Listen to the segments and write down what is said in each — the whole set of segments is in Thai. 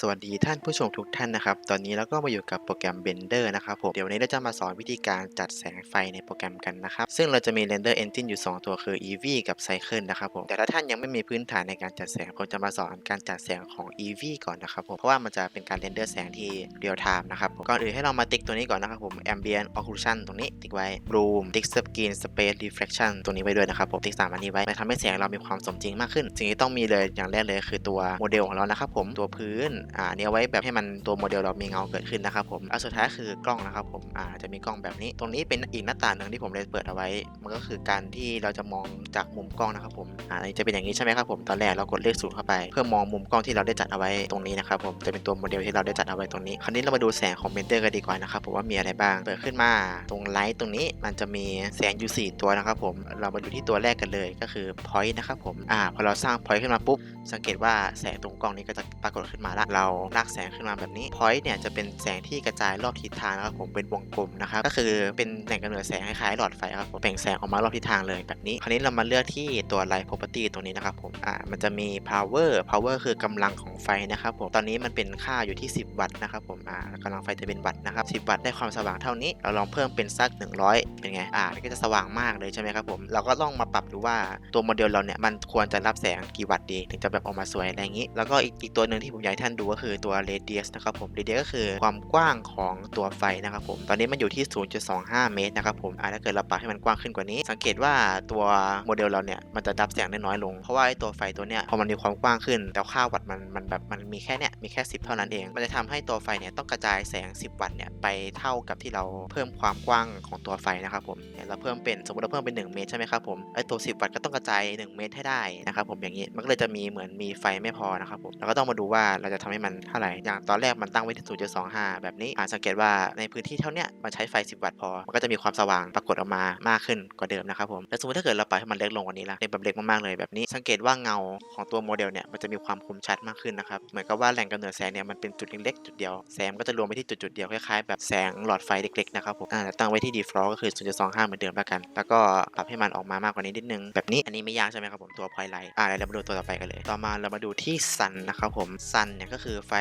สวัสดีท่านผู้ชมทุกท่านนะครับ ตอนนี้เราก็มาอยู่กับโปรแกรม Blender นะครับผมเดี๋ยววันนี้เราจะมาสอนวิธีการจัดแสงไฟในโปรแกรมกันนะครับ ซึ่งเราจะมี Render Engine อยู่ 2 ตัวคือ EV กับ Cycle นะครับผม แต่ถ้าท่านยังไม่มีพื้นฐานในการจัดแสงผมจะมาสอนการจัดแสงของ EV ก่อนนะครับผมเพราะว่ามันจะเป็นการ render แสงที่ real time นะครับผมก่อนอื่นให้เรามาติ๊กตัวนี้ก่อนนะครับผม Ambient Occlusion ตรงนี้ติ๊กไว้ Bloom ติ๊ก Screen Space Reflection ตรงนี้ไว้ด้วยนะครับผมติ๊กสามอันนี้ไว้มันทำให้แสงเรามีความสมจริงมากขึ้น สิ่งที่ต้องมีเลยอย่างแรกเลยคือตัวโมเดลของเรานะครับผมตัวพื้นอ่าอันนี้เอาไว้แบบให้มันตัวโมเดลเรามีเงาเกิดขึ้นนะครับผมอันสุดท้ายคือกล้องนะครับผมอ่าจะมีกล้องแบบนี้ ตรงนี้เป็นอีกหน้าต่างหนึ่งที่ผมเลยเปิดเอาไว้ มันก็คือการที่เราจะมองจากมุมกล้องนะครับผมอ่าอันนี้จะเป็นอย่างนี้ใช่ไหมครับผมตอนแรกเรากดเลขศูนย์เข้าไป เพื่อมองมุมกล้องที่เราได้จัดเอาไว้ตรงนี้นะครับผมจะเป็นตัวโมเดลที่เราได้จัดเอาไว้ตรงนี้ คราวนี้เรามาดูแสงของเบนเดอร์กันดีกว่านะครับผมว่ามีอะไรบ้างเปิดขึ้นมาตรงไลท์ตรงนี้มันจะมีแสงอยู่สี่ตัวนะครับผมเรามาดูที่ตัวแรกกันเลยก็คือ point นะครับผมอ่าพอเราสร้าง point ขึ้นมาปุ๊บสังเกตว่าแสงตรงกล้องนี้ก็จะปรากฏขึ้นมาละเราลากแสงขึ้นมาแบบนี้ point เนี่ยจะเป็นแสงที่กระจายรอบทิศทางนะครับผมเป็นวงกลมนะครับก็คือเป็นแหล่งกำเนิดแสงคล้ายๆหลอดไฟครับผมเปล่งแสงออกมารอบทิศทางเลยแบบนี้ คราวนี้เรามาเลือกที่ตัว light property ตรงนี้นะครับผมอ่ามันจะมี power power คือกำลังของไฟนะครับผมตอนนี้มันเป็นค่าอยู่ที่ 10 วัตต์นะครับผมอ่ากำลังไฟจะเป็นวัตต์นะครับ 10 วัตต์ได้ความสว่างเท่านี้ เราลองเพิ่มเป็นสัก 100 เป็นไงอ่ามันก็จะสว่างมากเลยใช่ไหมครับผมเราก็ต้องมาปรับดูว่าตัวโมเดลเราเนี่ยมันควรจะรับแสงกี่วัตต์ดี ถึงจะแบบออกมาสวยอะไรอย่างนี้ แล้วก็อีกอีกตัวหนึ่งที่ผมอยากให้ท่านดูก็คือตัว radius นะครับผม radius ก็คือความกว้างของตัวไฟนะครับผม ตอนนี้มันอยู่ที่ 0.25 เมตรนะครับผมอ่าถ้าเกิดเราปรับให้มันกว้างขึ้นกว่านี้ สังเกตว่าตัวโมเดลเราเนี่ย มันจะรับแสงได้น้อยลง เพราะว่าไอ้ตัวไฟตัวเนี้ย พอมันมีความกว้างขึ้น แต่ค่าวัตต์มัน มันแบบ มันมีแค่เนี้ย มีแค่ 10 เท่านั้นเอง มันจะทำให้ตัวไฟเนี่ยต้องกระจายแสง 10 วัตต์เนี่ยไปเท่ากับที่เราเพิ่มความกว้างของตัวไฟนะครับผมเราเพิ่มเป็นสมมติเราเพิ่มเป็น 1 เมตรใช่ไหมครับผมไอ้ตัว 10 วัตต์ก็ต้องกระจาย 1 เมตรให้ได้นะครับผมอย่างนี้มันก็เลยจะมีเหมือนมีไฟไม่พอนะครับผมเราก็ต้องมาดูว่าเราจะทำให้มันเท่าไหร่ อย่างตอนแรกมันตั้งไว้ที่0.25 แบบนี้อ่าสังเกตว่าในพื้นที่เท่าเนี้ยมันใช้ไฟ 10 วัตต์พอ มันก็จะมีความสว่างปรากฏออกมามากขึ้นกว่าเดิมนะครับผมแต่สมมติถ้าเกิดเราปล่อยให้มันเล็กลงกว่านี้ละเล็กแบบเล็กมากๆเลยแบบนี้ สังเกตว่าเงาของตัวโมเดลเนี่ยมันจะมีความคมชัดมากขึ้นนะครับเหมือนกับว่าแหล่งกำเนิดแสงเนี่ยมันเป็นจุดเล็กๆจุดเดียวแสงก็จะรวมไปที่จุดๆเดียวคล้ายๆแบบแสงหลอดไฟเล็กๆนะครับผมอ่าตั้งไว้ที่ default ก็คือ 0.25 เหมือนเดิมแล้วกัน แล้วก็ปรับให้มันออกมามากกว่านี้นิดนึงแบบนี้อันนี้ไม่ยากใช่ไหมครับผมตัว point light อ่าเดี๋ยวเรามาดูตัวต่อไปกันเลย ต่อมาเรามาดูที่ sun นะครับผม sun เนี่ยก็็คือไฟ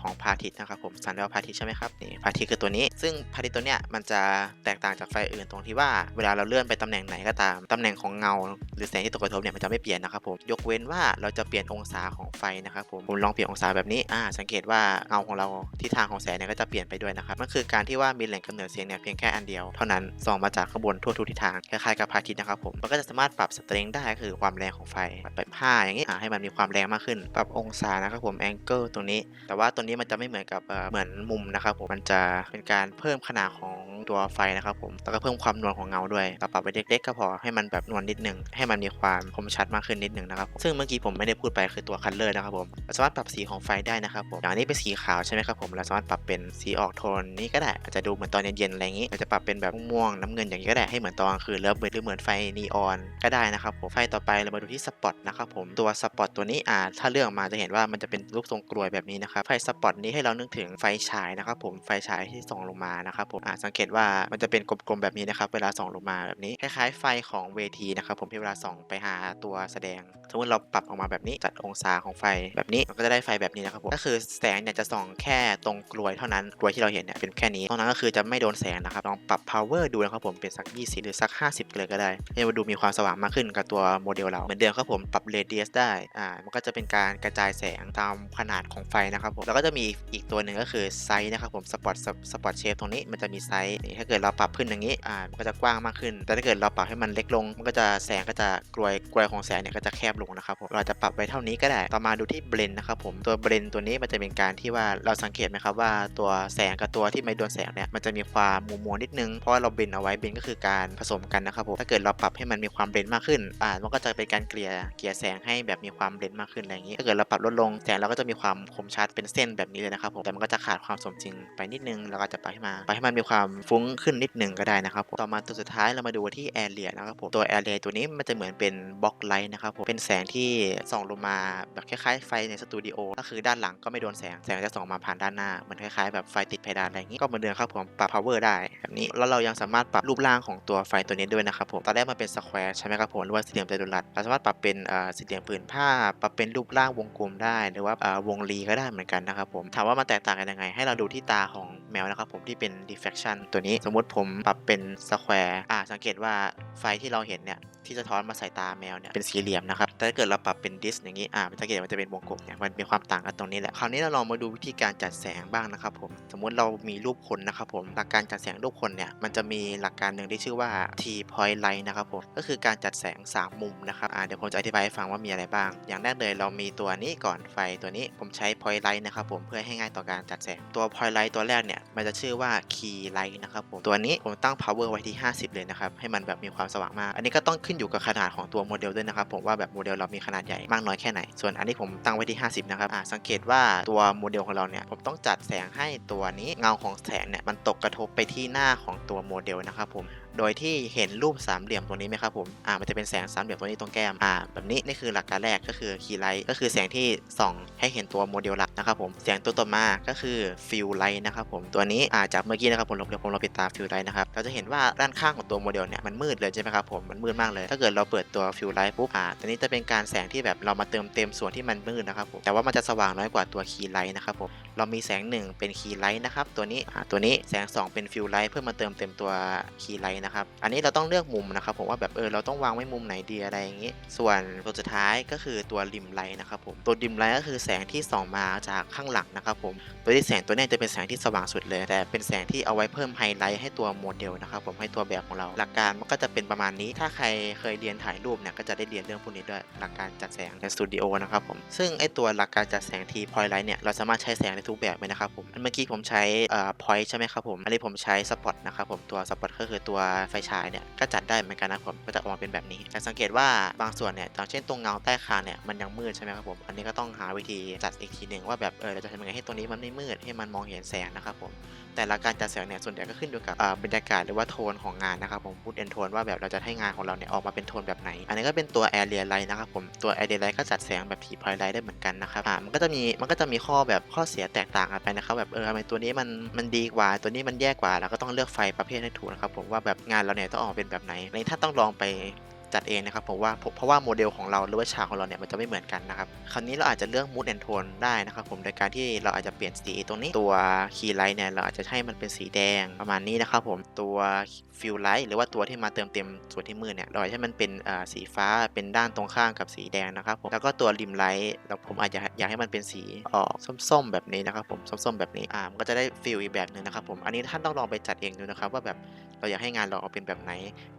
ของพาทิตนะครับผม sun แปลว่าพาทิตใช่ไหมครับนี่พาทิตคือตัวนี้ ซึ่งพาทิตตัวเนี้ยมันจะแตกต่างจากไฟอื่นตรงที่ว่าเวลาเราเลื่อนไปตำแหน่งไหนก็ตามตำแหน่งของเงา หรือแสงที่ตกกระทบเนี่ยมันจะไม่เปลี่ยนนะครับผมยกเว้นว่าเราจะเปลี่ยนองศาของไฟนะครับผมผมลองเปลี่ยนองศาแบบนี้อ่าสังเกตว่าเงาของเราทิศทางของแสงเนี่ยก็จะเปลี่ยนไปด้วยนะครับมันคือการที่ว่ามีแหล่งกำเนิดเสียงเนี่ยเพียงแค่อันเดียวเท่านั้นส่องมาจากข้างบนทั่วทุกทิศทางคล้ายๆกับพาทิตนะครับผมมันก็จะสามารถปรับสเตรงได้คือความแรงของไฟปรับแบบ5อย่างนี้อ่าให้มันมีความแรงมากขึ้น ปรับองศานะครับผมแองเกิลตรงนี้ แต่ว่าตัวนี้มันจะไม่เหมือนกับเหมือนมุมนะครับผมมันจะเป็นการเพิ่มขนาดของ ตัวไฟนะครับผม แล้วก็เพิ่มความนวลของเงาด้วยเราปรับไปเล็กๆก็พอให้มันแบบนวลนิดนึง ให้มันมีความคมชัดมากขึ้นนิดนึงนะครับซึ่งเมื่อกี้ผมไม่ได้พูดไปคือตัวคัลเลอร์นะครับผมสามารถปรับสีของไฟได้นะครับผมอย่างนี้เป็นสีขาวใช่ไหมครับผมเราสามารถปรับเป็นสีออกโทนนี้ก็ได้อาจจะดูเหมือนตอนเย็นๆอะไรอย่างนี้เราจะปรับเป็นแบบม่วงน้ำเงินอย่างนี้ก็ได้ให้เหมือนตอนคืนแล้วเหมือนหรือเหมือนไฟนีออนก็ได้นะครับผมไฟต่อไปเรามาดูที่สปอตนะครับผมตัวสปอตตัวนี้อ่าถ้าเลือกมาจะเห็นว่ามันจะเป็นรูปทรงกลวยแบบนี้นะครับไฟสปอตนี้ให้เรานึกถึงไฟฉายนะครับผมไฟฉายที่ส่องลงมานะครับผมอ่าสังเกตว่ามันจะเป็นกลมๆแบบนี้นะครับ เวลาส่องลงมาแบบนี้คล้ายๆไฟของเวทีนะครับผมที่เวลาส่องไปหาตัวแสดงสมมติเราปรับออกมาแบบนี้จัดองศาของไฟแบบนี้มันก็จะได้ไฟแบบนี้นะครับผมก็คือแสงเนี่ยจะส่องแค่ตรงกลวยเท่านั้นกลวยที่เราเห็นเนี่ยเป็นแค่นี้ตรงนั้นก็คือจะไม่โดนแสงนะครับลองปรับ power ดูนะครับผมเป็นสัก 20 หรือสัก 50 เลยก็ได้ให้มันดูมีความสว่างมากขึ้นกับตัวโมเดลเราเหมือนเดิมครับผมปรับ radius ได้อ่ามันก็จะเป็นการกระจายแสงตามขนาดของไฟนะครับผมแล้วก็จะมีอีกตัวหนึ่งก็คือไซส์นะครับผม spot spot shape ตรงนี้มันจะมีไซส์นี่ถ้าเกิดเราปรับขึ้นอย่างนี้อ่ามันก็จะกว้างมากขึ้น แต่ถ้าเกิดเราปรับให้มันเล็กลง มันก็จะแสงก็จะกลวยกลวยของแสงเนี่ยก็จะแคบลงนะครับผมเราจะปรับไว้เท่านี้ก็ได้ ต่อมาดูที่ blend นะครับผมตัว blend ตัวนี้มันจะเป็นการที่ว่าเราสังเกตไหมครับว่าตัวแสงกับตัวที่ไม่โดนแสงเนี่ยมันจะมีความมัวมัวนิดนึงเพราะว่าเราเบนเอาไว้เบนก็คือการผสมกันนะครับผมถ้าเกิดเราปรับให้มันมีความเบนมากขึ้นอ่ามันก็จะเป็นการเกลี่ยเกลี่ยแสงให้แบบมีความเบนมากขึ้นอะไรอย่างนี้ ถ้าเกิดเราปรับลดลงแสงเราก็จะมีความคมชัดเป็นเส้นแบบนี้เลยนะครับผมแต่มันก็จะขาดความสมจริงไปนิดนึงเราก็จะปรับให้มาปรับให้มันมีความฟุ้งขึ้นนิดนึงก็ได้นะครับผมต่อมาตัวสุดท้ายเรามาดูที่แอเรียนะครับผมตัวแอเรียตัวนี้มันจะเหมือนเป็นบล็อกไลท์นะครับผมเป็นแสงที่ส่องลงมาแบบคล้ายๆไฟในสตูดิโอก็คือด้านหลังก็ไม่โดนแสง แสงจะส่องมาผ่านด้านหน้าเหมันคล้ายๆแบบไฟติดเพดานอะไรอย่างนี้ก็เหมือนเดิมครับผมปรับ power ได้แบบนี้แล้วเรายังสามารถปรับรูปร่างของตัวไฟตัวนี้ด้วยนะครับผมตอนแรกมันเป็นสแควร์ใช่ไหมครับผมหรือว่าสี่เหลี่ยมจัตุรัสเราสามารถปรับเป็นสี่เหลี่ยมผืนผ้า ปรับเป็นรูปร่างวงกลมได้ หรือว่าวงรีก็ได้เหมือนกันนะครับผมถามว่ามันแตกต่างกันยังไง ให้เราดูที่ตาของแมวนะครับผมที่เป็น diffraction ตัวนี้สมมติผมปรับเป็นสแควร์อ่าสังเกตว่าไฟที่เราเห็นเนี่ยที่สะท้อนมาใส่ตาแมวเนี่ยเป็นสี่เหลี่ยมนะครับแต่ถ้าเกิดเราปรับเป็นดิสอย่างนี้อ่ามันสังเกตมันจะเป็นวงกลมเนี่ยมันมีความต่างกันตรงนี้แหละคราวนี้เราลองมาดูวิธีการจัดแสงบ้างนะครับผมสมมุติเรามีรูปคนนะครับผมหลักการจัดแสงรูปคนเนี่ยมันจะมีหลักการหนึ่งที่ชื่อว่า T point light นะครับผมก็คือการจัดแสง 3 มุมนะครับอ่าเดี๋ยวผมจะอธิบายให้ฟังว่ามีอะไรบ้าง อย่างแรกเลยเรามีตัวนี้ก่อนไฟตัวนี้ผมใช้ point light นะครับผมเพื่อให้ง่ายต่อการจัดแสงตัว point light ตัวแรกเนี่ยมันจะชื่อว่า key light นะครับผมตัวนี้ผมตั้ง power ไว้ที่ 50 เลยนะครับให้มันแบบมีความสว่างมาก อันนี้ก็ต้องขึ้นอยู่กับขนาดของตัวโมเดลด้วยนะครับผมว่าแบบโมเดลเรามีขนาดใหญ่มากน้อยแค่ไหน ส่วนอันนี้ผมตั้งไว้ที่ 50 นะครับอ่าสังเกตว่าตัวโมเดลของเราเนี่ยผมต้องจัดแสงให้ตัวนี้เงาของแสงเนี่ยมันตกกระทบไปที่หน้าของตัวโมเดลนะครับผม โดยที่เห็นรูปสามเหลี่ยมตรงนี้ไหมครับผมอ่ามันจะเป็นแสงสามเหลี่ยมตรงนี้ตรงแก้มอ่าแบบนี้นี่คือหลักการแรกก็คือคีไลท์ก็คือแสงที่ส่องให้เห็นตัวโมเดลหลักนะครับผมแสงตัวต่อมาก็คือฟิลไลท์นะครับผมตัวนี้อ่าจากเมื่อกี้นะครับผมเดี๋ยวผมเราปิดตาฟิลไลท์นะครับเราจะเห็นว่าด้านข้างของตัวโมเดลเนี่ยมันมืดเลยใช่ไหมครับผมมันมืดมากเลย ถ้าเกิดเราเปิดตัวฟิลไลท์ปุ๊บอ่าตัวนี้จะเป็นการแสงที่แบบเรามาเติมเต็มส่วนที่มันมืดนะครับผมแต่ว่ามันจะสว่างน้อยกว่าตัวคีไลท์นะครับผม เรามีแสงหนึ่งเป็นคีย์ไลท์นะครับตัวนี้ตัวนี้แสงสองเป็นฟิลไลท์เพื่อมาเติมเต็มตัวคีย์ไลท์นะครับอันนี้เราต้องเลือกมุมนะครับผมว่าแบบเออเราต้องวางไว้มุมไหนดีอะไรอย่างนี้ ส่วนตัวสุดท้ายก็คือตัวริมไลท์นะครับผมตัวริมไลท์ก็คือแสงที่ส่องมาจากข้างหลังนะครับผมตัวที่แสงตัวนี้จะเป็นแสงที่สว่างสุดเลย แต่เป็นแสงที่เอาไว้เพิ่มไฮไลท์ให้ตัวโมเดลนะครับผมให้ตัวแบบของเรา หลักการมันก็จะเป็นประมาณนี้ถ้าใครเคยเรียนถ่ายรูปเนี่ยก็จะได้เรียนเรื่องพวกนี้ด้วยหลักการจัดแสงในสตูดิโอนะครับผมซึ่งไอตัวหลักการจัดแสงทีพอยไลท์เนี่ยเราสามารถใช้แสงได้ทุกแบบเลยนะครับผมอันเมื่อกี้ผมใช้อ่อพอยใช่ไหมครับผม อันนี้ผมใช้สปอตนะครับผม ตัวสปอตก็คือตัวไฟฉายเนี่ย ก็จัดได้เหมือนกันนะผม ก็จะออกมาเป็นแบบนี้ แต่สังเกตว่าบางส่วนเนี่ยอย่างเช่นตรงเงาใต้คางเนี่ย มันยังมืดใช่ไหมครับผม อันนี้ก็ต้องหาวิธีจัดอีกทีหนึ่งว่าแบบ เออ เราจะทำยังไงให้ตัวนี้มันไม่มืด ให้มันมองเห็นแสงนะครับผม แต่ละการจัดแสงเนี่ย ส่วนใหญ่ก็ขึ้นอยู่กับบรรยากาศหรือว่าโทนของงานนะครับผมพูดเอนโทนว่าแบบเราจะให้งานของเราเนี่ยออกมาเป็นโทนแบบไหน อันนี้ก็เป็นตัว Area Light นะครับผม ตัว Area Light ก็จัดแสงแบบทีพอยไลท์ได้เหมือนกันนะครับ อ่า มันก็จะมี มันก็จะมีข้อแบบข้อเสียแแตกต่างกันไปนะครับแบบเออทำไมตัวนี้มันมันดีกว่า ตัวนี้มันแย่กว่าเราก็ต้องเลือกไฟประเภทให้ถูกนะครับผมว่าแบบงานเราเนี่ยต้องออกเป็นแบบไหนในถ้าต้องลองไป จัดเองนะครับผมว่าเพราะว่าโมเดลของเราหรือว่าฉากของเราเนี่ยมันจะไม่เหมือนกันนะครับคราวนี้เราอาจจะเลือก mood and tone ได้นะครับผมโดยการที่เราอาจจะเปลี่ยนสีตรงนี้ตัว key light เนี่ยเราอาจจะให้มันเป็นสีแดงประมาณนี้นะครับผมตัวฟิลไลท์หรือว่าตัวที่มาเติมเต็มส่วนที่มืดเนี่ยเราอยากให้มันเป็นสีฟ้าเป็นด้านตรงข้ามกับสีแดงนะครับผมแล้วก็ตัวริมไลท์เราผมอาจจะอยากให้มันเป็นสีออกส้มๆแบบนี้นะครับผมส้มๆแบบนี้อ่ามันก็จะได้ฟิลอีกแบบหนึ่งนะครับผมอันนี้ท่านต้องลองไปจัดเองดูนะครับว่าแบบเราอยากให้งานเราออกเป็นแบบไหน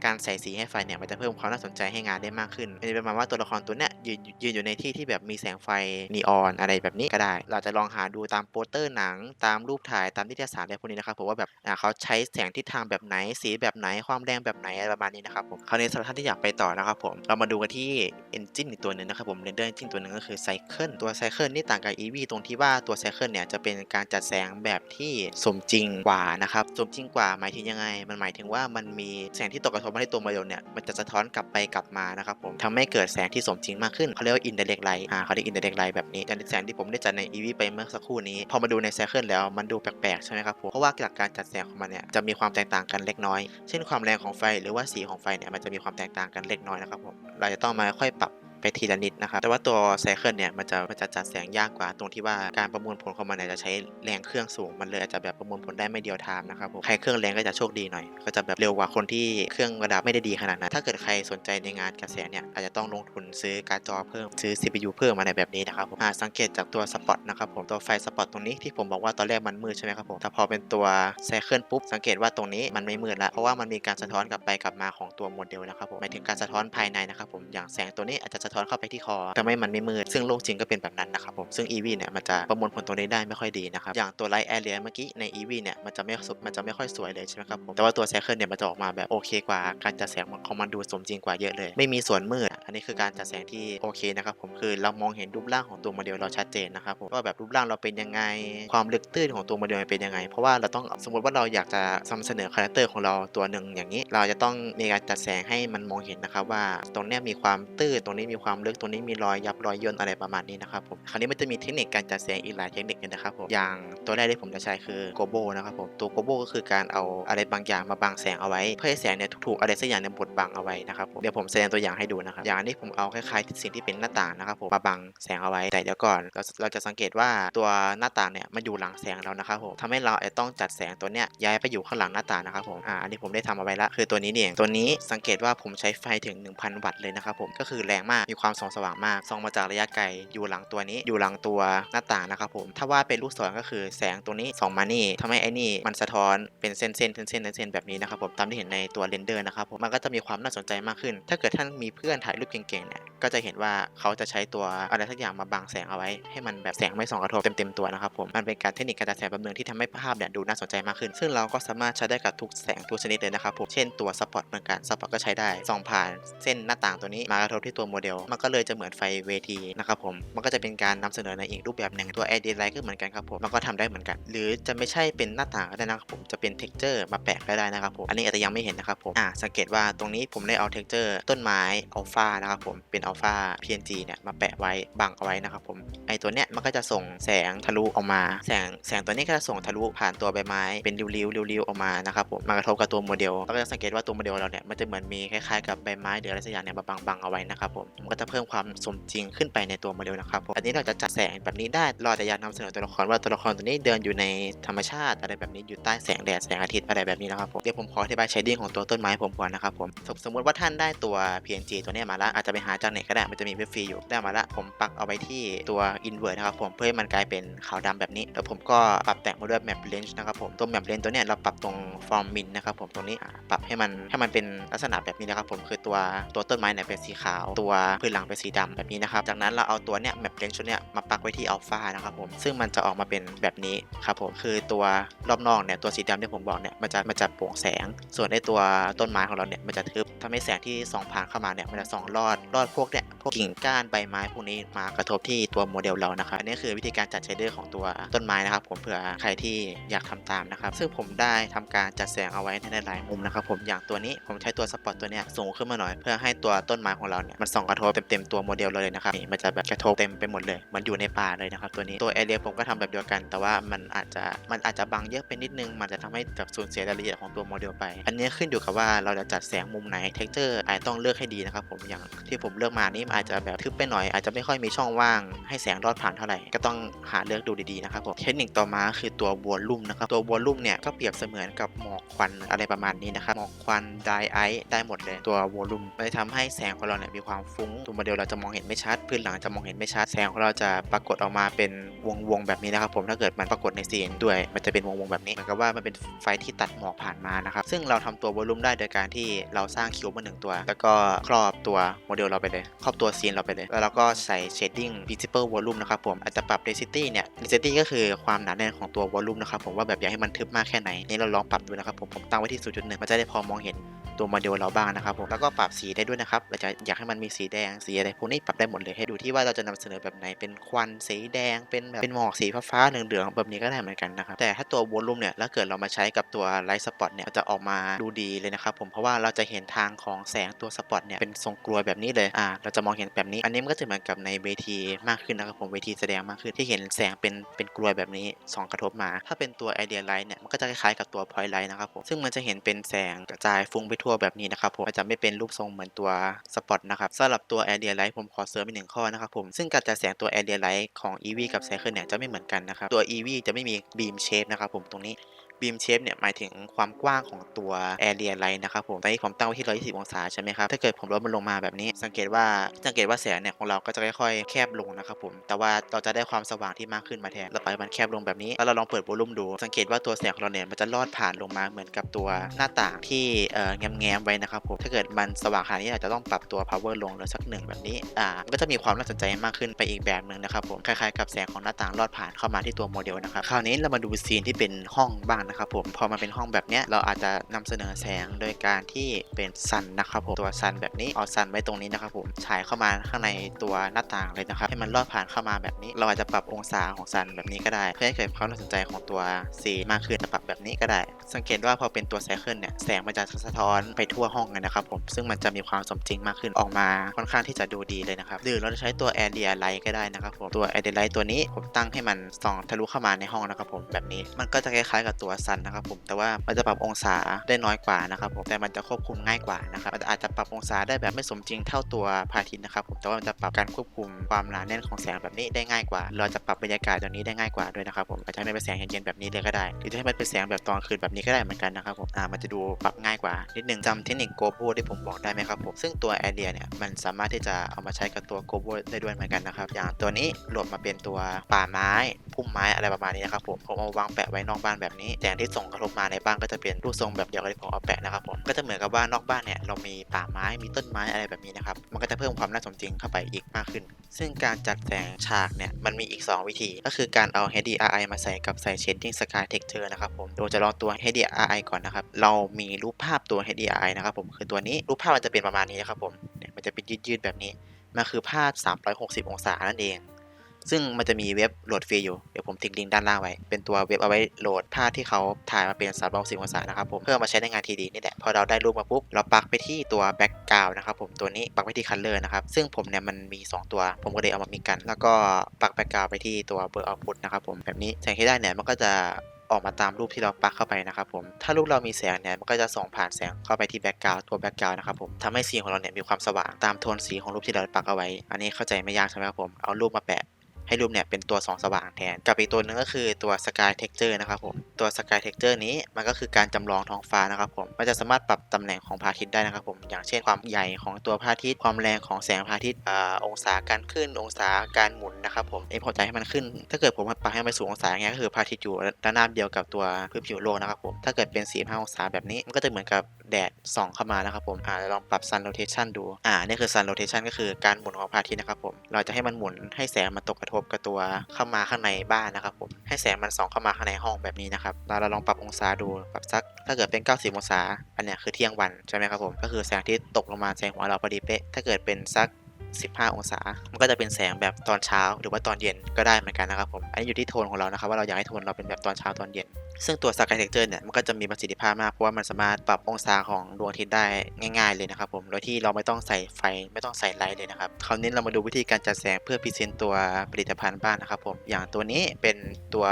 การใส่สีให้ไฟเนี่ยมันจะเพิ่มความน่าสนใจให้งานได้มากขึ้นเป็นประมาณว่าตัวละครตัวเนี้ยยืนยืนอยู่ในที่ที่แบบมีแสงไฟนีออนอะไรแบบนี้ก็ได้ เราจะลองหาดูตามโปสเตอร์หนัง ตามรูปถ่ายตามนิตยสารอะไรพวกนี้นะครับผมว่าแบบเขาใช้แสงทิศทางแบบไหนสีแบบไหนความแรงแบบไหนอะไรประมาณนี้นะครับผมคราวนี้สำหรับท่านที่อยากไปต่อนะครับผมเรามาดูกันที่ Engine อีกตัวหนึ่งนะครับผม Render Engine ตัวหนึ่งก็คือ Cycle ตัว Cycle นี่ต่างกับ EV ตรงที่ว่าตัว Cycle เนี่ยจะเป็นการจัดแสงแบบที่สมจริงกว่านะครับสมจริงกว่าหมายถึงยังไง มันหมายถึงว่ามันมีแสงที่ตกกระทบมาที่ตัวโมเดลเนี่ยมันจะสะท้อนกลับไปกลับมานะครับผมทำให้เกิดแสงที่สมจริงมากขึ้นเขาเรียกว่าอินเดเรกไล์อ่าเขาเรียกอินเดเรกไล์แบบนี้แต่แสงที่ผมได้จัดใน EV ไปเมื่อสักครู่นี้ พอมาดูในไซเคิลแล้วมันดูแปลกๆใช่ไหมครับผมเพราะว่าหลักการจัดแสงของมันเนี่ยจะมีความแตกต่างกันเล็กน้อย เช่นความแรงของไฟหรือว่าสีของไฟเนี่ยมันจะมีความแตกต่างกันเล็กน้อยนะครับผมเราจะต้องมาค่อยปรับ ไปทีละนิดนะครับ แต่ว่าตัวไซเคิลเนี่ยมันจะมันจะจัดแสงยากกว่าตรงที่ว่าการประมวลผลของมันเนี่ยจะใช้แรงเครื่องสูง มันเลยอาจจะแบบประมวลผลได้ไม่เดียวไทม์นะครับผมใครเครื่องแรงก็จะโชคดีหน่อย ก็จะแบบเร็วกว่าคนที่เครื่องระดับไม่ได้ดีขนาดนั้น ถ้าเกิดใครสนใจในงานกระแสเนี่ยอาจจะต้องลงทุนซื้อการ์ดจอเพิ่มซื้อ CPU เพิ่มมาในแบบนี้นะครับผมอ่าสังเกตจากตัวสปอตนะครับผมตัวไฟสปอตตรงนี้ที่ผมบอกว่าตอนแรกมันมืดใช่ไหมครับผมแต่พอเป็นตัวไซเคิลปุ๊บสังเกตว่าตรงนี้มันไม่มืดแล้วเพราะว่ามันมีการสะท้อนกลับไปกลับมาของตัวโมเดลนะครับผมหมายถึงการสะท้อนภายในนะครับผมอย่างแสงตัวนี้อาจจะะท้อนเข้าไปที่คอทำให้มันไม่มืด ซึ่งโลกจริงก็เป็นแบบนั้นนะครับผม ซึ่ง EV เนี่ยมันจะประมวลผลตรงนี้ได้ไม่ค่อยดีนะครับ อย่างตัว Light Area เมื่อกี้ใน EV เนี่ยมันจะไม่สุมันจะไม่ค่อยสวยเลยใช่ไหมครับผม แต่ว่าตัว Cycle เนี่ยมันจะออกมาแบบโอเคกว่า การจัดแสงของมันดูสมจริงกว่าเยอะเลย ไม่มีส่วนมืด อันนี้คือการจัดแสงที่โอเคนะครับผม คือเรามองเห็นรูปร่างของตัวโมเดลเราชัดเจนนะครับผมว่าแบบรูปร่างเราเป็นยังไง ความลึกตื้นของตัวโมเดลเป็นยังไง เพราะว่าเราต้องสมมติว่าเราอยากจะนำเสนอคาแรคเตอร์ของเราตัวหนึ่งอย่างนี้ เราจะต้องมีการจัดแสงให้มันมองเห็นนะครับว่าตรงนี้มีความตื้นตรงนี้มีความลึกตรงนี้มีรอยยับรอยย่นอะไรประมาณนี้นะครับผมคราวนี้มันจะมีเทคนิคการจัดแสงอีกหลายเทคนิคเลยนะครับผมอย่างตัวแรกที่ผมจะใช้คือโกโบนะครับผมตัวโกโบก็คือการเอาอะไรบางอย่างมาบังแสงเอาไว้ เพื่อให้แสงเนี่ยถูกอะไรสักอย่างเนี่ยบดบังเอาไว้นะครับผมเดี๋ยวผมแสดงตัวอย่างให้ดูนะครับอย่างนี้ผมเอาคล้ายๆสิ่งที่เป็นหน้าต่างนะครับผมมาบังแสงเอาไว้แต่เดี๋ยวก่อนเราเราจะสังเกตว่าตัวหน้าต่างเนี่ยมันอยู่หลังแสงเรานะครับผมทำให้เราต้องจัดแสงตัวเนี้ยย้ายไปอยู่ข้างหลังหน้าต่างนะครับผมอ่าอันนี้ผมได้ทำเอาไว้ละคือตัวนี้เนี่ยตัวนี้สังเกตว่าผมใช้ไฟถึง 1000 วัตต์เลยนะครับผมก็คือแรงมากมีความส่องสว่างมากส่องมาจากระยะไกลอยู่หลังตัวนี้อยู่หลังตัวหน้าต่างนะครับผมถ้าว่าเป็นลูกศรก็คือแสงตัวนี้ส่องมานี่ทำให้ไอ้นี่มันสะท้อนเป็นเส้นเส้นเส้นเส้นแบบนี้นะครับผมตามที่เห็นในตัวเรนเดอร์นะครับผมมันก็จะมีความน่าสนใจมากขึ้น ถ้าเกิดท่านมีเพื่อนถ่ายรูปเก่งๆเนี่ยก็จะเห็นว่าเขาจะใช้ตัวอะไรสักอย่างมาบังแสงเอาไว้ ให้มันแบบแสงไม่ส่องกระทบเต็มๆตัวนะครับผมมันเป็นการเทคนิคการจัดแสงแบบนึงที่ทำให้ภาพเนี่ยดูน่าสนใจมากขึ้น ซึ่งเราก็สามารถใช้ได้กับทุกแสงทุกชนิดเลยนะครับผมเช่นตัวสปอตเหมือนกันสปอตก็ใช้ได้ส่องผ่านเส้นหน้าต่างตัวนี้มากระทบที่ตัวโมเดลมันก็เลยจะเหมือนไฟเวทีนะครับผม มันก็จะเป็นการนำเสนอในอีกรูปแบบหนึ่งตัว a d l i g h t ก็เหมือนกันครับผม มันก็ทำได้เหมือนกัน หรือจะไม่ใช่เป็นหน้าต่างก็ได้นะครับผม จะเป็น texture มาแปะก็ได้นะครับผม อันนี้อาจจะยังไม่เห็นนะครับผม อ่า สังเกตว่าตรงนี้ผมได้เอา texture ต้นไม้อัลฟานะครับผม เป็นอัลฟา PNG เนี่ยมาแปะไว้บังเอาไว้นะครับผม ไอตัวเนี้ยมันก็จะส่งแสงทะลุออกมา แสงแสงตัวนี้ก็จะส่งทะลุผ่านตัวใบไม้เป็นริ้วๆริ้วๆออกมานะครับผม มากระทบกับตัวโมเดลเราก็จะสังเกตว่าตัวโมเดลเราเนี่ยมันจะเหมือนมีคล้ายๆกับใบไม้หรืออะไรสักอย่างเนี่ยมาบังบังเอาไว้นะครับผมมันก็จะเพิ่มความสมจริงขึ้นไปในตัวโมเดลนะครับผมอันนี้เราจะจัดแสงแบบนี้ได้เราจะอยากนำเสนอตัวละครว่าตัวละครตัวนี้เดินอยู่ในธรรมชาติอะไรแบบนี้อยู่ใต้แสงแดดแสงอาทิตย์อะไรแบบนี้นะครับผมเดี๋ยวผมขออธิบาย shading ของตัวต้นไม้ผมก่อนนะครับผมสมสมติว่าท่านได้ตัว PNG ตัวนี้มาแล้วอาจจะไปหาจากไหนก็ได้มันจะมีเว็บฟรีอยู่ได้มาแล้วผมปักเอาไว้ที่ตัว invert นะครับผมเพื่อให้มันกลายเป็นขาวดำแบบนี้แล้วผมก็ปรับแต่งมาด้วย map range นะครับผมตัว map range ตัวเนี้ยเราปรับตรง form min นะครับผมตรงนี้ปรับให้มันให้มันเป็นลักษณะแบบนี้นะครับผมคือตัวตัวต้นไม้เนี่ยเป็นสีขาว ตัวพื้นหลังเป็นสีดำแบบนี้นะครับ จากนั้นเราเอาตัวเนี้ย map range ตัวเนี้ยมาปักไว้ที่ alpha นะครับผม ซึ่งมันจะออกมาเป็นแบบนี้ครับผม คือตัวรอบนอกเนี่ยตัวสีดำที่ผมบอกเนี่ยมันจะมันจะโปร่งแสง ส่วนในตัวต้นไม้ของเราเนี่ยมันจะทึบทำให้แสงที่ส่องผ่านเข้ามาเนี่ยมันจะส่องลอดลอดพวกเนี่ย พวกกิ่งก้านใบไม้พวกนี้มากระทบที่ตัวโมเดลเรานะครับอันนี้คือวิธีการจัดเชดเดอร์ของตัวต้นไม้นะครับ ผมเผื่อใครที่อยากทำตามนะครับ ซึ่งผมได้ทำการจัดแสงเอาไว้ในหลายมุมนะครับ ผมอย่างตัวนี้ผมใช้ตัวสปอตตัวเนี้ยสูงขึ้นมาหน่อยเพื่อให้ตัวต้นไม้ของเราเนี่ยมันส่องกระทบเต็มๆตัวโมเดลเราเลยนะครับนี่มันจะแบบกระทบเต็มไปหมดเลยเหมันอยู่ในป่าเลยนะครับตัวนี้ตัวแอเรียผมก็ทำแบบเดียวกัน แต่ว่ามันอาจจะมันอาจจะบังเยอะไปนิดนึง มันจะทำให้แบบสูญเสียรายละเอียดของตัวโมเดลไป อันนี้ขึ้นอยู่กับว่าเราจะจัดแสงมุมไหนเท็กเจอร์อาจต้องเลือกให้ดีนะครับผมอย่างที่ผมเลือกมานี่อาจจะแบบทึบไปหน่อยอาจจะไม่ค่อยมีช่องว่างให้แสงรอดผ่านเท่าไหร่ก็ต้องหาเลือกดูดีๆนะครับผมเทคนิคต่อมาคือตัววอลลุ่มนะครับตัววอลลุ่มเนี่ยก็เปรียบเสมือนกับหมอกควันอะไรประมาณนี้นะครับหมอกควันไดไอซ์ได้หมดเลยตัววอลลุ่มมันจะทำให้แสงของเราเนี่ยมีความฟุ้งตัวโมเดลเราจะมองเห็นไม่ชัด พื้นหลังจะมองเห็นไม่ชัดแสงของเราจะปรากฏออกมาเป็นวงๆแบบนี้นะครับผมถ้าเกิดมันปรากฏในซีนด้วย มันจะเป็นวงๆแบบนี้เหมือนกับว่ามันเป็นไฟที่ตัดหมอกผ่านมานะครับซึ่งเราทำตัววอลลุ่มได้โดยการที่เราสร้างคิวมาหนึ่งตัว แล้วก็ครอบตัวโมเดลเราไปเลยครอบตัวซีนเราไปเลย แล้วเราก็ใส่ shading visible volume นะครับผมอาจจะปรับ density เนี่ย density ก็คือความหนาแน่นของตัว volume นะครับผมว่าแบบอยากให้มันทึบมากแค่ไหน นี่เราลองปรับดูนะครับผมผมตั้งไว้ที่ 0.1 มันจะได้พอมองเห็นตัวโมเดลเราบ้างนะครับผมแล้วก็ปรับสีได้ด้วยนะครับเราจะอยากให้มันมีสีแดงสีอะไรพวกนี้ปรับได้หมดเลยให้ดูที่ว่าเราจะนำเสนอแบบไหนเป็นควันสีแดงเป็นแบบเป็นหมอกสีฟ้าๆเหลืองๆแบบนี้ก็ได้เหมือนกันนะครับแต่ถ้าตัว volume เนี่ยแล้วเกิดเรามาใช้กับตัว light spot เนี่ยจะออกมาดูดีเลยนะครับผมเพราะว่าเราจะเห็นทางของแสงตัวสปอตเนี่ยเป็นทรงกลวยแบบนี้เลยอ่าเราจะมองเห็นแบบนี้ อันนี้มันก็จะเหมือนกับในเวทีมากขึ้นนะครับผมเวทีแสดงมากขึ้นที่เห็นแสงเป็นเป็นกลวยแบบนี้ส่องกระทบมา ถ้าเป็นตัว Idea Light เนี่ยมันก็จะคล้ายๆกับตัว Point Light นะครับผมซึ่งมันจะเห็นเป็นแสงกระจายฟุ้งไปทั่วแบบนี้นะครับผมมันจะไม่เป็นรูปทรงเหมือนตัวสปอตนะครับสำหรับตัว Idea Light ผมขอเสริมอีกหนึ่งข้อนะครับผมซึ่งการจัดแสงตัว Idea Light ของ EV กับ Cycle เนี่ยจะไม่เหมือนกันนะครับตัว EV จะไม่มี beam shape นะครับผมตรงนี้ beam shape เนี่ยหมายถึงความกว้างของตัว area light นะครับผมตอนนี้ผมตั้งไว้ที่ 120 องศาใช่ไหมครับ ถ้าเกิดผมลดมันลงมาแบบนี้ สังเกตว่าสังเกตว่าแสงเนี่ยของเราก็จะค่อยๆแคบลงนะครับผม แต่ว่าเราจะได้ความสว่างที่มากขึ้นมาแทน เราปล่อยมันแคบลงแบบนี้ แล้วเราลองเปิดโวลูมดู สังเกตว่าตัวแสงของเราเนี่ยมันจะลอดผ่านลงมาเหมือนกับตัวหน้าต่างที่เอ่อแง้มๆไว้นะครับผม ถ้าเกิดมันสว่างขนาดนี้อาจจะต้องปรับตัว power ลงเหลือสักหนึ่งแบบนี้ อ่ามันก็จะมีความน่าสนใจมากขึ้นไปอีกแบบหนึ่งนะครับผม คล้ายๆกับแสงของหน้าต่างลอดผ่านเข้ามาที่ตัวโมเดลนะครับ คราวนี้เรามาดูซีนที่เป็นห้องบ้างนะครับผมพอมาเป็นห้องแบบเนี้ยเราอาจจะนำเสนอแสงโดยการที่เป็นซันนะครับผมตัวซันแบบนี้เอาซันไว้ตรงนี้นะครับผมฉายเข้ามาข้างในตัวหน้าต่างเลยนะครับให้มันลอดผ่านเข้ามาแบบนี้ เราอาจจะปรับองศาของซันแบบนี้ก็ได้ เพื่อให้เกิดความน่าสนใจของตัวซีมากขึ้นจะปรับแบบนี้ก็ได้ สังเกตว่าพอเป็นตัวไซเคิลเนี่ยแสงมันจะสะท้อนไปทั่วห้องเลยนะครับผมซึ่งมันจะมีความสมจริงมากขึ้นออกมาค่อนข้างที่จะดูดีเลยนะครับหรือเราจะใช้ตัว Area Light ก็ได้นะครับผมตัว Area Light ตัวนี้ผมตั้งให้มันส่องทะลุเข้ามาในห้องนะครับผมแบบนี้มันก็จะคล้ายๆกับตัวซันนะครับผมแต่ว่ามันจะปรับองศาได้น้อยกว่านะครับผมแต่มันจะควบคุมง่ายกว่านะครับมันอาจจะปรับองศาได้แบบไม่สมจริงเท่าตัวพาทิตนะครับผมแต่ว่ามันจะปรับการควบคุมความหนาแน่นของแสงแบบนี้ได้ง่ายกว่า เราจะปรับบรรยากาศตัวนี้ได้ง่ายกว่าด้วยนะครับผมอาจจะให้มันเป็นแสงเย็นๆแบบนี้เลยก็ได้ หรือจะให้มันเป็นแสงแบบตอนคืนแบบนี้ก็ได้เหมือนกันนะครับผมอ่ามันจะดูปรับง่ายกว่านิดนึงจำเทคนิคโกโบที่ผมบอกได้ไหมครับผมซึ่งตัวไอเดียเนี่ยมันสามารถที่จะเอามาใช้กับตัวโกโบได้ด้วยเหมือนกันนะครับอย่างตัวนี้หลดมาเป็นตัวป่าไม้ พุ่มไม้อะไรประมาณนี้นะครับผมผมเอาวางแปะไว้นอกบ้านแบบนี้แสงที่ส่งกระทบมาในบ้านก็จะเป็นรูปทรงแบบเดียวกับที่ผมเอาแปะนะครับผมก็จะเหมือนกับว่านอกบ้านเนี่ยเรามีป่าไม้มีต้นไม้อะไรแบบนี้นะครับมันก็จะเพิ่มความน่าสนจริงเข้าไปอีกมากขึ้น ซึ่งการจัดแสงฉากเนี่ยมันมีอีก 2 วิธี ก็คือการเอา HDRI มาใส่กับใส่ Shading Sky Texture นะครับผมโดยจะลองตัว HDRI ก่อนนะครับเรามีรูปภาพตัว HDRI นะครับผมคือตัวนี้รูปภาพมันจะเป็นประมาณนี้นะครับผมเนี่ยมันจะเป็นยืดๆแบบนี้มันคือภาพ 360 องศานั่นเอง ซึ่งมันจะมีเว็บโหลดฟรีอยู่ เดี๋ยวผมทิ้งลิงก์ด้านล่างไว้ เป็นตัวเว็บเอาไว้โหลดภาพที่เขาถ่ายมาเป็น360องศานะครับผม เพื่อมาใช้ในงานทีดีนี่แหละ พอเราได้รูปมาปุ๊บ เราปักไปที่ตัวแบ็กกราวนะครับผม ตัวนี้ปักไปที่คัลเลอร์นะครับ ซึ่งผมเนี่ยมันมี 2 ตัว ผมก็เลยเอามามีกัน แล้วก็ปักแบ็กกราวไปที่ตัวเบอร์เอาพุตนะครับผม แบบนี้แสงที่ได้เนี่ยมันก็จะออกมาตามรูปที่เราปักเข้าไปนะครับผม ถ้ารูปเรามีแสงเนี่ยมันก็จะส่องผ่านแสงเข้าไปที่แบ็กกราวตัวแบ็กกราวนะครับผมทำให้สีของเราเนี่ยมีความสว่างตามโทนสีของรูปที่เราปักเอาไว้ อันนี้เข้าใจไม่ยากใช่ไหมครับผม เอารูปมาแปะ ให้รูปเนี่ยเป็นตัวสองสว่างแทน กับอีกตัวหนึงก็คือตัว Sky Texture นะครับผมตัว Sky Texture นี้มันก็คือการจำลองท้องฟ้านะครับผมมันจะสามารถปรับตำแหน่งของพระอาทิตย์ได้นะครับผมอย่างเช่นความใหญ่ของตัวพระอาทิตย์ความแรงของแสงพระอาทิตย์อ่าองศาการขึ้นองศาการหมุนนะครับผมเอ็มพอใจให้มันขึ้น ถ้าเกิดผมปรับให้มันสูงองศาอย่างเงี้ยก็คือพระอาทิตย์อยู่ระนาบเดียวกับตัวพื้นผิวโลกนะครับผมถ้าเกิดเป็น45องศาแบบนี้มันก็จะเหมือนกับแดดส่องเข้ามานะครับผมอ่าลองปรับ sun rotation ดูอ่านี่คือ sun rotation ก็คือการหมุนของพระอาทิตย์นะครับผมเราจะให้มันหมุนให้แสงมันตกกระทบกับตัวเข้ามาข้างในบ้านนะครับผมให้แสงมันส่องเข้ามาข้างในห้องแบบนี้นะครับเราเราลองปรับองศาดูปรับสักถ้าเกิดเป็น 90 องศา อันเนี้ยคือเที่ยงวันใช่ไหมครับผมก็คือแสงที่ตกลงมาแสงหัวเราพอดีเป๊ะถ้าเกิดเป็นสัก 15 องศา มันก็จะเป็นแสงแบบตอนเช้าหรือว่าตอนเย็นก็ได้เหมือนกันนะครับผม อันนี้อยู่ที่โทนของเรานะครับว่าเราอยากให้โทนเราเป็นแบบตอนเช้าตอนเย็น ซึ่งตัว Sky Texture เนี่ยมันก็จะมีประสิทธิภาพมากเพราะว่ามันสามารถปรับองศาของดวงอาทิตย์ได้ง่าย ๆเลยนะครับผมโดยที่เราไม่ต้องใส่ไฟไม่ต้องใส่ไลท์เลยนะครับคราวนี้เรามาดูวิธีการจัดแสงเพื่อพรีเซนต์ตัวผลิตภัณฑ์บ้านนะครับผมอย่างตัวนี้เป็นตัว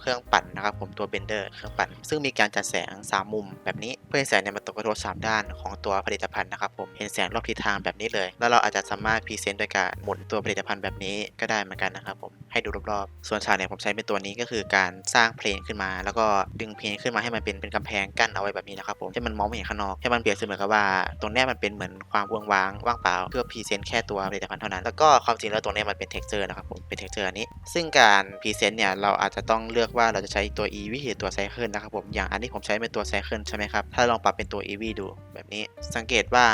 เครื่องปั่นนะครับผมตัวเบนเดอร์เครื่องปั่น ซึ่งมีการจัดแสง 3 มุมแบบนี้เพื่อให้แสงเนี่ยมันตกกระทบ3ด้านของตัวผลิตภัณฑ์นะครับผมเห็นแสงรอบทิศทางแบบนี้เลย แล้วเราอาจจะสามารถพรีเซนต์โดยการหมุนตัวผลิตภัณฑ์แบบนี้ก็ได้เหมือนกันนะครับผมให้ดูรอบๆส่วนฉากเนี่ยผมใช้เป็นตัวนี้ก็คือการสร้างเพลงขึ้นมา แล้วก็ดึงเพลงขึ้นมาให้มันเป็นเป็นกำแพงกั้นเอาไว้แบบนี้นะครับผมให้มันมองไม่เห็นข้างนอกให้มันเปรียบเสมือนกับว่าตรงนี้มันเป็นเหมือนความว่างว้างว่างเปล่า เพื่อพรีเซนต์แค่ตัวผลิตภัณฑ์เท่านั้นแล้วก็ความจริงแล้วตรงนี้มันเป็นเท็กเจอร์นะครับผมเป็นเท็กเจอร์อันนี้ซึ่งการพรีเซนต์เนี่ยเราอาจจะต้องเลือกว่าเราจะใช้ตัว EV หรือตัวไซเคิลนะครับผมอย่างอันนี้ผมใช้เป็นตัวไซเคิลใช่ไหมครับถ้าลองปรับเป็นตัว EV ดูแบบนี้สังเกตว่า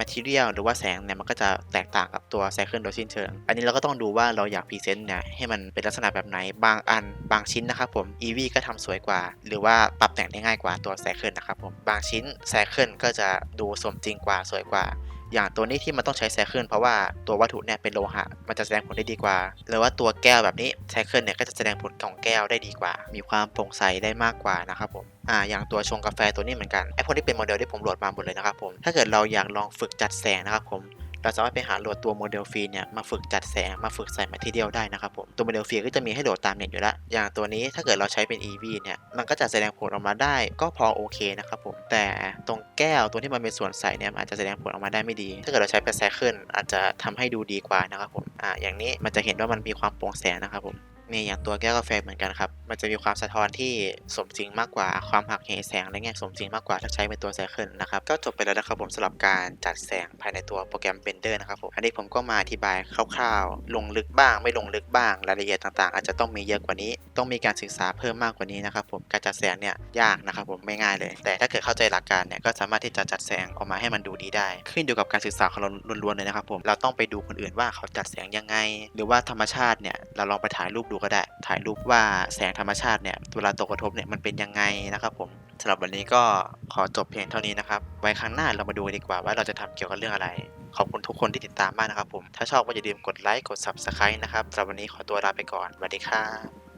material หรือว่าแสงเนี่ยมันก็จะแตกต่างกับตัวไซเคิลโดยสิ้นเชิง อันนี้เราก็ต้องดูว่าเราอยากพรีเซนต์เนี่ยให้มันเป็นลักษณะแบบไหน บางอันบางชิ้นนะครับผม EV ก็ทำสวยกว่า หรือว่าปรับแต่งได้ง่ายกว่าตัวไซเคิลนะครับผม บางชิ้นไซเคิลก็จะดูสมจริงกว่าสวยกว่า อย่างตัวนี้ที่มันต้องใช้ไซเคิลเพราะว่าตัววัตถุเนี่ยเป็นโลหะ มันจะแสดงผลได้ดีกว่า หรือว่าตัวแก้วแบบนี้ไซเคิลเนี่ยก็จะแสดงผลของแก้วได้ดีกว่า มีความโปร่งใสได้มากกว่านะครับผมอ่าอย่างตัวชงกาแฟตัวนี้เหมือนกันไอพวกนี้เป็นโมเดลที่ผมโหลดมาหมดเลยนะครับผมถ้าเกิดเราอยากลองฝึกจัดแสงนะครับผม เราสามารถไปหาโหลดตัวโมเดลฟรีเนี่ยมาฝึกจัดแสงมาฝึกใส่มาทีเดียวได้นะครับผมตัวโมเดลฟรีก็จะมีให้โหลดตามเน็ตอยู่แล้วอย่างตัวนี้ถ้าเกิดเราใช้เป็น EV เนี่ยมันก็จะแสดงผลออกมาได้ก็พอโอเคนะครับผมแต่ตรงแก้วตัวที่มันเป็นส่วนใสเนี่ยอาจจะแสดงผลออกมาได้ไม่ดี ถ้าเกิดเราใช้เป็นไซเคิลอาจจะทำให้ดูดีกว่านะครับผมอ่าอย่างนี้มันจะเห็นว่ามันมีความโปร่งแสงนะครับผม มีอย่างตัวแก้วกาแฟเหมือนกันครับ มันจะมีความสะท้อนที่สมจริงมากกว่าความหักเหแสงอะไรเงี้ยสมจริงมากกว่าถ้าใช้เป็นตัวไซเคิลนะครับ ก็จบไปแล้วนะครับผมสำหรับการจัดแสงภายในตัวโปรแกรม Blender นะครับผม อันนี้ผมก็มาอธิบายคร่าวๆ ลงลึกบ้าง ไม่ลงลึกบ้าง รายละเอียดต่างๆ อาจจะต้องมีเยอะกว่านี้ ต้องมีการศึกษาเพิ่มมากกว่านี้นะครับผม การจัดแสงเนี่ยยากนะครับผมไม่ง่ายเลย แต่ถ้าเกิดเข้าใจหลักการเนี่ยก็สามารถที่จะจัดแสงออกมาให้มันดูดีได้ ขึ้นอยู่กับการศึกษาของเราล้วนๆเลยนะครับผม เราต้องไปดูคนอื่นว่าเขาจัดแสงยังไง หรือว่าธรรมชาติเนี่ยเราลองไปถ่ายรูปดูก็ได้ ถ่ายรูปว่าแสงธรรมชาติเนี่ยเวลาตกกระทบเนี่ยมันเป็นยังไงนะครับผมสำหรับวันนี้ก็ขอจบเพียงเท่านี้นะครับ ไว้ครั้งหน้าเรามาดูกันดีกว่า ว่าเราจะทำเกี่ยวกับเรื่องอะไร ขอบคุณทุกคนที่ติดตามมากนะครับผม ถ้าชอบก็อย่าลืมกดไลค์ กด Subscribe นะครับสำหรับวันนี้ขอตัวลาไปก่อนสวัสดีครับ